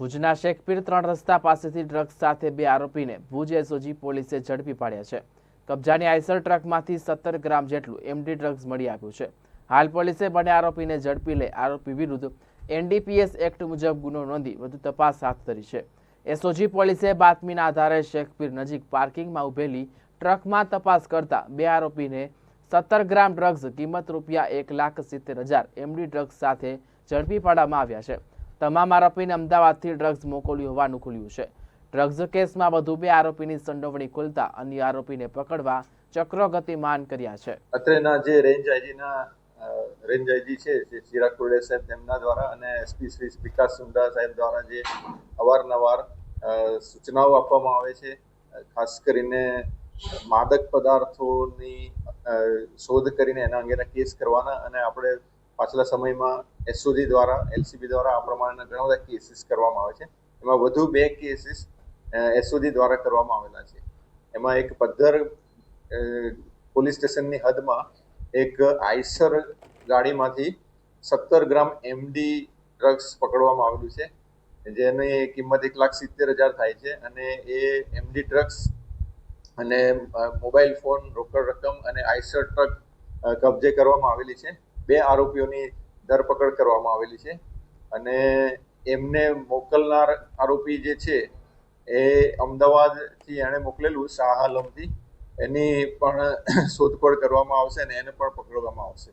ભુજના શેખપીર ત્રણ રસ્તા પાસેથી ડ્રગ્સ સાથે બે આરોપીને ભુજ એસઓજી પોલીસે ઝડપી પાડ્યા છે. કબજાની આઈસર ટ્રકમાંથી સત્તર ગ્રામ જેટલું એમડી ડ્રગ્સ મળી આવ્યું છે. હાલ પોલીસે બંને આરોપીને ઝડપી લઈ આરોપી વિરુદ્ધ એનડીપીએસ એક્ટ મુજબ ગુનો નોંધી વધુ તપાસ હાથ ધરી છે. એસઓજી પોલીસે બાતમીના આધારે શેખપીર નજીક પાર્કિંગમાં ઉભેલી ટ્રકમાં તપાસ કરતા બે આરોપીને સત્તર ગ્રામ ડ્રગ્સ કિંમત રૂપિયા એક લાખ સિત્તેર હજાર એમડી ડ્રગ્સ સાથે ઝડપી પાડવામાં આવ્યા છે. તમામ આરોપીને અમદાવાદથી ડ્રગ્સ મોકલ્યું હોવાનું ખુલ્યું છે. ડ્રગ્સ કેસમાં વધુ બે આરોપીની સંડોવણી ખુલતા અન્ય આરોપીને પકડવા ચક્રો ગતિમાન કર્યા છે. અત્રેના જે રેન્જ આઈજીના રેન્જ આઈજી છે, જે ચિરાગ કુરડે સાહેબ તેમના દ્વારા અને એસપી શ્રી વિકાસ સુંડા સાહેબ દ્વારા જે અવારનવાર સૂચનાઓ આપવામાં આવે છે ખાસ કરીને માદક પદાર્થોની શોધ કરીને એના અંગેના કેસ કરવાના અને આપણે પાછલા સમયમાં એસઓજી દ્વારા, એલસીબી દ્વારા આ પ્રમાણેના ઘણા બધા કેસીસ કરવામાં આવે છે. એમાં વધુ બે કેસીસ એસઓજી દ્વારા કરવામાં આવેલા છે. એમાં એક પદ્ધર પોલીસ સ્ટેશનની હદમાં એક આઈસર ગાડીમાંથી સત્તર ગ્રામ એમડી ડ્રગ્સ પકડવામાં આવેલું છે. જેની કિંમત એક લાખ સિત્તેર હજાર થાય છે અને એ એમડી ડ્રગ્સ અને મોબાઈલ ફોન, રોકડ રકમ અને આઈસર ટ્રક કબજે કરવામાં આવેલી છે. બે આરોપીઓની ધરપકડ કરવામાં આવેલી છે અને એમને મોકલનાર આરોપી જે છે એ અમદાવાદથી એણે મોકલેલું શાહ આલમથી. એની પણ શોધખોળ કરવામાં આવશે અને એને પણ પકડવામાં આવશે.